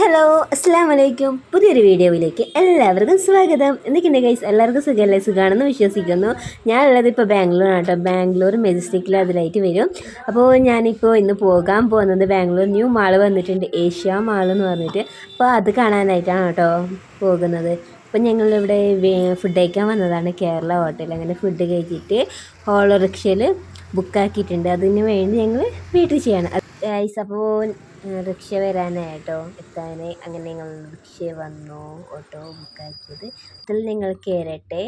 Hello അസ്സാം വലൈക്കും പുതിയൊരു വീഡിയോയിലേക്ക് എല്ലാവർക്കും സ്വാഗതം. എന്തൊക്കെയുണ്ട് ഗൈസ് എല്ലാവർക്കും സുഖമല്ലേ സുഖമാണെന്ന് വിശ്വസിക്കുന്നു. ഞാനുള്ളത് ഇപ്പോൾ ബാംഗ്ലൂരാണ് കേട്ടോ. ബാംഗ്ലൂർ മെജസ്റ്റിക്കിൽ അതിലായിട്ട് വരും. അപ്പോൾ ഞാനിപ്പോൾ ഇന്ന് പോകാൻ പോകുന്നത് ബാംഗ്ലൂർ ന്യൂ മാൾ വന്നിട്ടുണ്ട്. ഏഷ്യ മാൾ എന്ന് പറഞ്ഞിട്ട്. അപ്പോൾ അത് കാണാനായിട്ടാണ് കേട്ടോ പോകുന്നത്. അപ്പോൾ ഞങ്ങളിവിടെ ഫുഡ് കഴിക്കാൻ വന്നതാണ് കേരള ഹോട്ടൽ അങ്ങനെ ഫുഡ് കഴിച്ചിട്ട് ഹോളോ റിക്ഷയിൽ ബുക്കാക്കിയിട്ടുണ്ട് അതിന് വേണ്ടി ഞങ്ങൾ വീട്ടിൽ ചെയ്യണം. ഗൈസ് അപ്പോൾ റിക്ഷ വരാനായിട്ടോ എത്താൻ അങ്ങനെ ഞങ്ങൾ റിക്ഷ വന്നു ഓട്ടോ ബുക്കാക്കിയത് അതിൽ നിങ്ങൾ കയറട്ടെ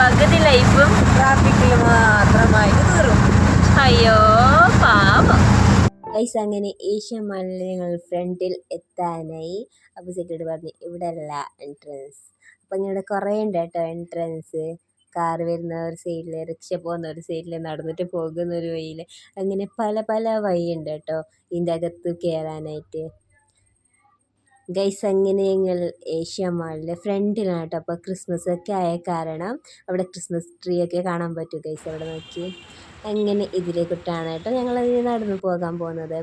പകുതി ലൈഫും ട്രാഫിക്കിൽ മാത്രമായി തീറും അയ്യോ പാപം ഗൈസ് അങ്ങനെ ഏഷ്യ മാളിൽ ഞങ്ങൾ ഫ്രണ്ടിൽ എത്താനായി. അപ്പോൾ സെക്യൂരിറ്റി പറഞ്ഞു ഇവിടെ അല്ല എൻട്രൻസ് അപ്പം ഇങ്ങനെ കുറേ ഉണ്ട് കേട്ടോ എൻട്രൻസ് കാർ വരുന്ന ഒരു സൈഡിൽ റിക്ഷ പോകുന്ന ഒരു സൈഡിൽ നടന്നിട്ട് പോകുന്ന ഒരു വഴിയിൽ അങ്ങനെ പല പല വഴിയുണ്ട് കേട്ടോ ഇതിന്റെ അകത്ത് കയറാനായിട്ട് ഗൈസ് അങ്ങനെ ഞങ്ങൾ ഏഷ്യ മാളിലെ ഫ്രണ്ടിലാണ് കേട്ടോ. അപ്പോൾ ക്രിസ്മസ് ഒക്കെ ആയ കാരണം അവിടെ ക്രിസ്മസ് ട്രീ ഒക്കെ കാണാൻ പറ്റും ഗൈസ് അവിടെ നോക്കി. അങ്ങനെ ഇതിലേക്കിട്ടാണ് കേട്ടോ ഞങ്ങൾ ഇനി നടന്നു പോകാൻ പോകുന്നത്.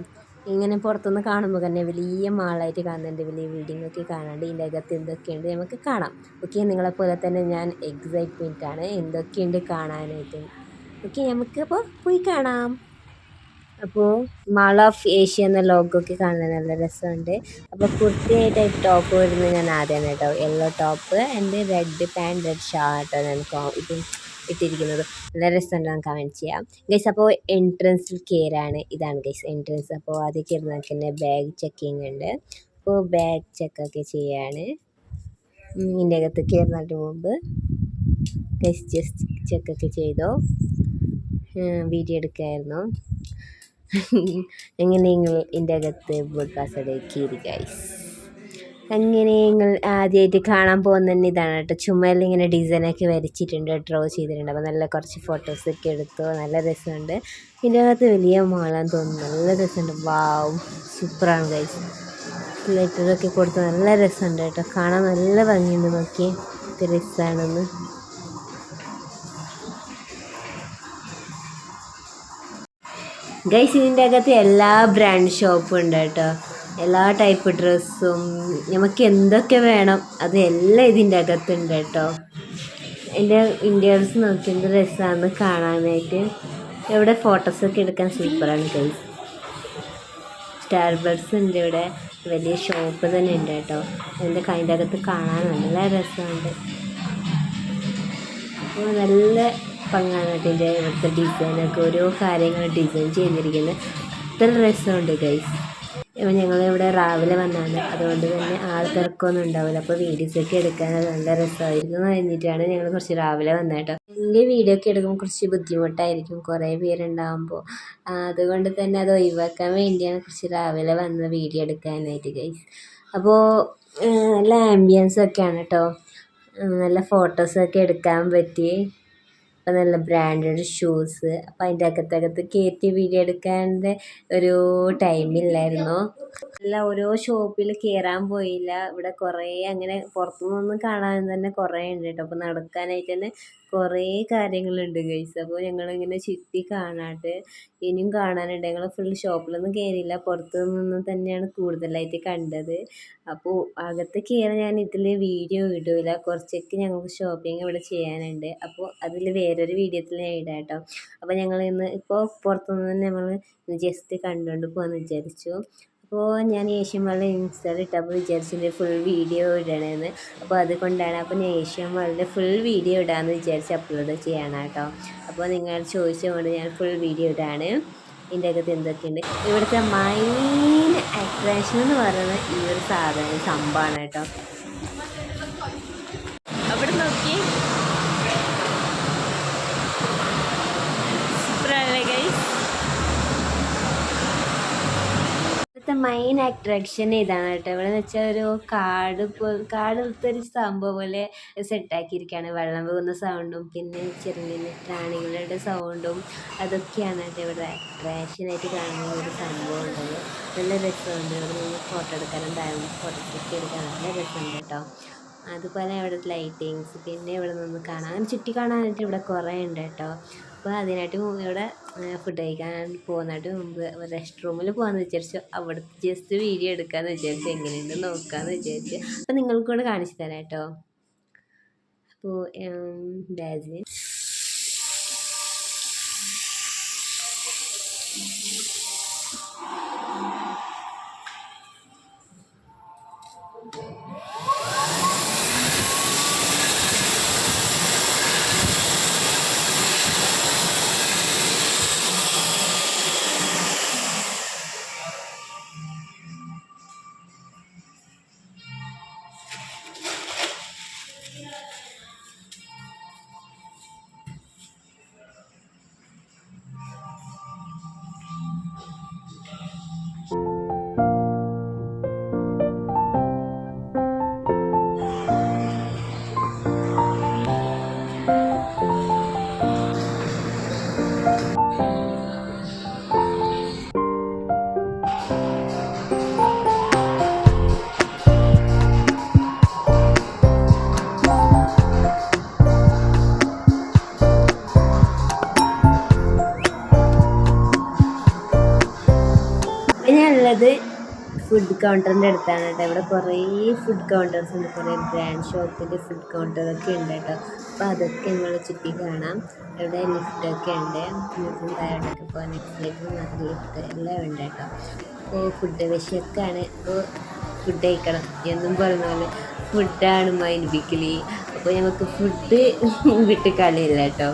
ഇങ്ങനെ പുറത്തുനിന്ന് കാണുമ്പോൾ തന്നെ വലിയ മാളായിട്ട് കാണുന്നുണ്ട്. വലിയ ബിൽഡിംഗ് ഒക്കെ കാണാണ്ട് ഇതിന്റെ അകത്ത് എന്തൊക്കെയുണ്ട് നമുക്ക് കാണാം. ഓക്കെ നിങ്ങളെപ്പോലെ തന്നെ ഞാൻ എക്സൈറ്റ്മെന്റ് ആണ്. എന്തൊക്കെയുണ്ട് കാണാനായിട്ട്? ഓക്കെ നമുക്കപ്പോൾ പോയി കാണാം. അപ്പോൾ മാൾ ഓഫ് ഏഷ്യ എന്ന ലോഗൊക്കെ കാണാൻ നല്ല രസമുണ്ട്. അപ്പോൾ കുർത്തിയായിട്ട് ടോപ്പ് വരുന്നത് ഞാൻ ആദ്യമാണ് കേട്ടോ. Yellow top and red pant red ഷർട്ടോ ഞാൻ ഇത് ഇട്ടിരിക്കുന്നത്. നല്ല രസമുണ്ട് ഞാൻ കമന്റ് ചെയ്യാം. ഗൈസ് അപ്പോൾ എൻട്രൻസിൽ കയറാണ് ഇതാണ് ഗൈസ് എൻട്രൻസ് അപ്പോൾ ആദ്യം കയറുന്നതൊക്കെ തന്നെ ബാഗ് ചെക്കിങ് ഉണ്ട്. അപ്പോൾ ബാഗ് ചെക്കൊക്കെ ചെയ്യാണ്. ഇതിന്റെ അകത്ത് കയറുന്നതിന് മുമ്പ് ഗൈസ് ജസ്റ്റ് ചെക്കൊക്കെ ചെയ്തോ? വീഡിയോ എടുക്കായിരുന്നു. എങ്ങനെ നിങ്ങൾ ഇതിന്റെ അകത്ത് ബോഡ് പാസ്വേഡ് ഗൈസ് അങ്ങനെ നിങ്ങൾ ആദ്യമായിട്ട് കാണാൻ പോകുന്ന തന്നെ ഇതാണ് കേട്ടോ. ചുമരിൽ ഇങ്ങനെ ഡിസൈനൊക്കെ വരച്ചിട്ടുണ്ട് ഡ്രോ ചെയ്തിട്ടുണ്ട്. അപ്പോൾ നല്ല കുറച്ച് ഫോട്ടോസൊക്കെ എടുത്തു. നല്ല രസമുണ്ട്. ഇതിന്റെ അകത്ത് വലിയ മോളാന്ന് തോന്നുന്നു. നല്ല രസമുണ്ട്. വാവും സൂപ്പറാണ് കഴിച്ച് ലെറ്ററൊക്കെ കൊടുത്ത് നല്ല രസമുണ്ട് കേട്ടോ. കാണാൻ നല്ല ഭംഗിയുണ്ട് നോക്കി. ഇത് രസമാണെന്ന് ഗൈസ് ഇതിന്റെ അകത്ത് എല്ലാ ബ്രാൻഡ് ഷോപ്പും ഉണ്ട് കേട്ടോ. എല്ലാ ടൈപ്പ് ഡ്രസ്സും നമുക്ക് എന്തൊക്കെ വേണം അത് എല്ലാം ഇതിന്റെ അകത്തുണ്ട് കേട്ടോ. എന്റെ ഇന്ത്യൻസ് നോക്കി എന്ത് രസമാണ് കാണാനായിട്ട്. ഇവിടെ ഫോട്ടോസൊക്കെ എടുക്കാൻ സൂപ്പറാണ് ഗൈസ് സ്റ്റാർ ബഡ്സ് ഉണ്ട് ഇവിടെ. വലിയ ഷോപ്പ് തന്നെ ഉണ്ട് കേട്ടോ. എന്റെ കൈന്റെ അകത്ത് കാണാൻ നല്ല രസമുണ്ട്. നല്ല പങ്കാണ് ഇതിന്റെ ഇവിടുത്തെ ഡിസൈനൊക്കെ ഓരോ കാര്യങ്ങൾ ഡിസൈൻ ചെയ്തിരിക്കുന്നത്. അത്ര രസമുണ്ട് ഗൈസ് ഞങ്ങളിവിടെ രാവിലെ വന്നാണ്. അതുകൊണ്ട് തന്നെ ആൾ തിരക്കൊന്നും ഉണ്ടാവില്ല. അപ്പോൾ വീഡിയോസൊക്കെ എടുക്കാൻ നല്ല രസമായിരുന്നു എന്ന് കഴിഞ്ഞിട്ടാണ് ഞങ്ങൾ കുറച്ച് രാവിലെ വന്നത് കേട്ടോ. വലിയ വീഡിയോ ഒക്കെ എടുക്കുമ്പോൾ കുറച്ച് ബുദ്ധിമുട്ടായിരിക്കും. കുറേ പേരുണ്ടാകുമ്പോൾ അതുകൊണ്ട് തന്നെ അത് ഒഴിവാക്കാൻ വേണ്ടിയാണ് കുറച്ച് രാവിലെ വന്ന് വീഡിയോ എടുക്കാനായിട്ട് ഗൈസ് അപ്പോൾ നല്ല ആംബിയൻസൊക്കെയാണ് കേട്ടോ. നല്ല ഫോട്ടോസൊക്കെ എടുക്കാൻ പറ്റി നല്ല ബ്രാൻഡഡ് ഷൂസ് അപ്പം അതിന്റെ അകത്തകത്ത് കയറ്റി വീഡിയോ എടുക്കാന്റെ ഒരു ടൈമില്ലായിരുന്നു അല്ല ഓരോ ഷോപ്പിൽ കയറാൻ പോയില്ല. ഇവിടെ കുറേ അങ്ങനെ പുറത്തുനിന്നൊന്നും കാണാൻ തന്നെ കുറേ ഉണ്ട് കേട്ടോ അപ്പോൾ നടക്കാനായിട്ട് തന്നെ കുറേ കാര്യങ്ങളുണ്ട് ഗൈസ് അപ്പോൾ ഞങ്ങളിങ്ങനെ ചുറ്റി കാണാട്ട് ഇനിയും കാണാനുണ്ട്. ഞങ്ങൾ ഫുൾ ഷോപ്പിലൊന്നും കയറിയില്ല പുറത്തു നിന്ന് തന്നെയാണ് കൂടുതലായിട്ട് കണ്ടത്. അപ്പോൾ അകത്ത് കയറി ഞാൻ ഇതിൽ വീഡിയോ ഇടില്ല കുറച്ചൊക്കെ ഞങ്ങൾക്ക് ഷോപ്പിംഗ് ഇവിടെ ചെയ്യാനുണ്ട്. അപ്പോൾ അതിൽ വേറൊരു വീഡിയോത്തിൽ ഞാൻ ഇടാം കേട്ടോ അപ്പോൾ ഞങ്ങൾ ഇന്ന് ഇപ്പോൾ പുറത്തുനിന്ന് തന്നെ നമ്മൾ ജസ്റ്റ് കണ്ടുകൊണ്ട് പോകാമെന്ന് വിചാരിച്ചു. അപ്പോൾ ഞാൻ ഏഷ്യൻ വേൾഡ് ഇൻസ്റ്റാൾ ഇട്ടപ്പോൾ വിചാരിച്ചിട്ട് ഫുൾ വീഡിയോ ഇടണമെന്ന് അപ്പോൾ അതുകൊണ്ടാണ് അപ്പോൾ ഞാൻ ഏഷ്യൻ വേൾഡിന്റെ ഫുൾ വീഡിയോ ഇടാമെന്ന് വിചാരിച്ച് അപ്ലോഡ് ചെയ്യണം കേട്ടോ അപ്പോൾ നിങ്ങൾ ചോദിച്ചതുകൊണ്ട് ഞാൻ ഫുൾ വീഡിയോ ഇടാണ്. ഇതിന്റെ അകത്ത് എന്തൊക്കെയുണ്ട്? ഇവിടുത്തെ മെയിൻ അട്രാക്ഷൻ എന്ന് പറയുന്നത് ഈ ഒരു സാധനം സംഭവമാണ് കേട്ടോ അവിടെ നോക്കി സൂപ്പറല്ലേ ഗൈസ് ഇവിടുത്തെ മെയിൻ അട്രാക്ഷൻ ഇതാണ് കേട്ടോ. ഇവിടെ എന്ന് വെച്ചാൽ ഒരു കാട് പോ കാട് ഒരു സംഭവം പോലെ സെറ്റാക്കിയിരിക്കുകയാണ് വെള്ളം പോകുന്ന സൗണ്ടും പിന്നെ ചെറുങ്ങനെ പ്രാണികളുടെ സൗണ്ടും അതൊക്കെയാണ് കേട്ടോ ഇവിടെ അട്രാക്ഷനായിട്ട് കാണുന്ന ഒരു സംഭവം ഉണ്ടല്ലോ നല്ല രസമുണ്ട്. ഇവിടെ നിന്ന് ഫോട്ടോ എടുക്കാനും ഫോട്ടോ എടുക്കാൻ നല്ല രസമുണ്ട് കേട്ടോ. അതുപോലെ ഇവിടെ ലൈറ്റിങ്സ് പിന്നെ ഇവിടെ നിന്ന് കാണാം അങ്ങനെ ചുറ്റി കാണാനായിട്ട് ഇവിടെ കുറേ ഉണ്ട് കേട്ടോ. അപ്പോൾ അതിനായിട്ട് ഇവിടെ ഫുഡ് കഴിക്കാൻ പോകുന്നതായിട്ട് മുമ്പ് റെസ്റ്റ് റൂമിൽ പോകാമെന്ന് വിചാരിച്ചു. അവിടെ ജസ്റ്റ് വീഡിയോ എടുക്കാമെന്ന് വിചാരിച്ചു. എങ്ങനെയുണ്ട് നോക്കാമെന്ന് വിചാരിച്ചു. അപ്പോൾ നിങ്ങൾക്കൂടെ കാണിച്ചു തരാം കേട്ടോ. അപ്പോൾ ഡാസിൻ ഞാനുള്ളത് ഫുഡ് കൗണ്ടറിന്റെ അടുത്താണ് കേട്ടോ. ഇവിടെ കുറേ ഫുഡ് കൗണ്ടേഴ്സ് ഉണ്ട്. കുറേ ബ്രാൻഡ് ഷോപ്പിന്റെ ഫുഡ് കൗണ്ടറൊക്കെ ഉണ്ട് കേട്ടോ. അപ്പോൾ അതൊക്കെ നമ്മൾ ചുറ്റി കാണാം. ഇവിടെ ലിഫ്റ്റൊക്കെ ഉണ്ട്. താഴോട്ടൊക്കെ മാത്രം ലിഫ്റ്റ് എല്ലാം ഉണ്ട് കേട്ടോ. അപ്പോൾ ഫുഡ് വിശക്കാണ്. അപ്പോൾ ഫുഡ് കഴിക്കണം. എന്നും പറഞ്ഞ പോലെ ഫുഡാണ് മൈൻഡ് ബിക്കിലി അപ്പോൾ ഞങ്ങൾക്ക് ഫുഡ് വിട്ട് കളിയില്ല കേട്ടോ.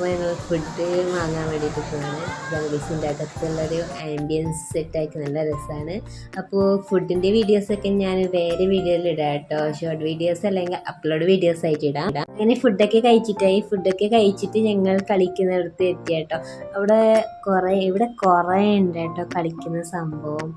അപ്പോൾ ഞങ്ങൾ ഫുഡ് വാങ്ങാൻ വേണ്ടിയിട്ട് പോവാണ്. ജംഗ്ലീസിന്റെ അകത്തുള്ളൊരു ആംബിയൻസ് സെറ്റാക്കി നല്ല രസമാണ് അപ്പോൾ ഫുഡിന്റെ വീഡിയോസൊക്കെ ഞാൻ വേറെ വീഡിയോയിൽ ഇടാം കേട്ടോ ഷോർട്ട് വീഡിയോസ് അല്ലെങ്കിൽ അപ്ലോഡ് വീഡിയോസ് ആയിട്ട് ഇടാം. അങ്ങനെ ഫുഡൊക്കെ കഴിച്ചിട്ടായി. ഫുഡൊക്കെ കഴിച്ചിട്ട് ഞങ്ങൾ കളിക്കുന്നിടത്ത് എത്തി കേട്ടോ അവിടെ കുറേ ഇവിടെ കുറേ ഉണ്ട് കേട്ടോ കളിക്കുന്ന സംഭവം.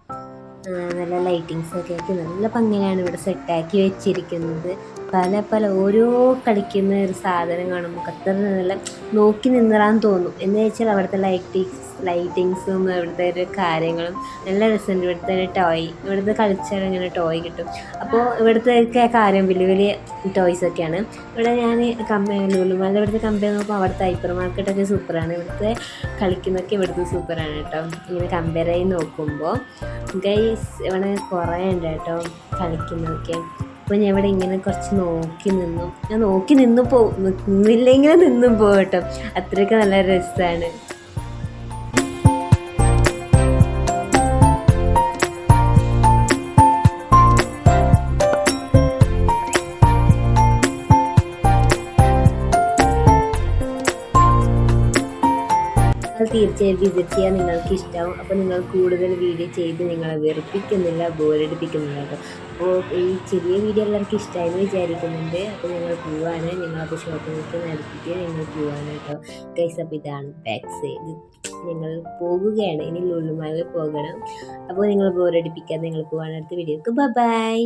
നല്ല ലൈറ്റിങ്സൊക്കെ ആക്കി നല്ല ഭംഗിയാണ് ഇവിടെ സെറ്റാക്കി വെച്ചിരിക്കുന്നത്. പല പല ഓരോ കളിക്കുന്ന ഒരു സാധനം കാണുമ്പോൾ അത്ര നല്ല നോക്കി നിന്നറാൻ തോന്നും. എന്ന് വെച്ചാൽ അവിടുത്തെ ലൈറ്റിങ്സ് ലൈറ്റിങ്സും ഇവിടുത്തെ ഒരു കാര്യങ്ങളും നല്ല രസമുണ്ട്. ഇവിടുത്തെ ഒരു ടോയ് ഇവിടുത്തെ കളിച്ചാൽ ഇങ്ങനെ ടോയ് കിട്ടും. അപ്പോൾ ഇവിടുത്തെ ഒക്കെ കാര്യം വലിയ വലിയ ടോയ്സ് ഒക്കെയാണ്. ഇവിടെ ഞാൻ കമ്പനി ലുലുമാലിന്റെ ഇവിടുത്തെ കമ്പനി നോക്കുമ്പോൾ അവിടുത്തെ ഹൈപ്പർ മാർക്കറ്റൊക്കെ സൂപ്പറാണ്. ഇവിടുത്തെ കളിക്കുന്നൊക്കെ ഇവിടുത്തെ സൂപ്പറാണ് കേട്ടോ. ഇങ്ങനെ കമ്പയർ ആയി നോക്കുമ്പോൾ ഗൈസ് ഇവിടെ കുറേ ഉണ്ട് കേട്ടോ കളിക്കുന്നതൊക്കെ. അപ്പോൾ ഞാൻ ഇവിടെ ഇങ്ങനെ കുറച്ച് നോക്കി നിന്നു. ഞാൻ നോക്കി നിന്നു പോ നിന്നില്ലെങ്കിലും നിന്നും പോകട്ടോ കേട്ടോ. അത്രയൊക്കെ നല്ല രസമാണ് തീർച്ചയായും വിസിറ്റ് ചെയ്യാൻ നിങ്ങൾക്ക് ഇഷ്ടമാവും അപ്പോൾ നിങ്ങൾ കൂടുതൽ വീഡിയോ ചെയ്ത് നിങ്ങളെ വെറുപ്പിക്കുന്നില്ല ബോറടിപ്പിക്കുന്നില്ല അപ്പോൾ ഈ ചെറിയ വീഡിയോ എല്ലാവർക്കും ഇഷ്ടമായെന്ന് വിചാരിക്കുന്നുണ്ട്. അപ്പോൾ ഞങ്ങൾ പോവാണ്. ഞങ്ങളപ്പോൾ ഷോപ്പിംഗ് നടത്തിയിട്ട് ഞങ്ങൾ പോവാണ് കേട്ടോ. ഗൈസ് അപ്പോൾ ഇതാണ് ബാക്ക് സൈഡ് ഞങ്ങൾ പോകുകയാണ് ഇനി ലുള്ളുമാലിൽ പോകണം. അപ്പോൾ നിങ്ങൾ ബോറടിപ്പിക്കാതെ നിങ്ങൾ പോകാൻ അടുത്ത വീഡിയോക്ക് ബൈ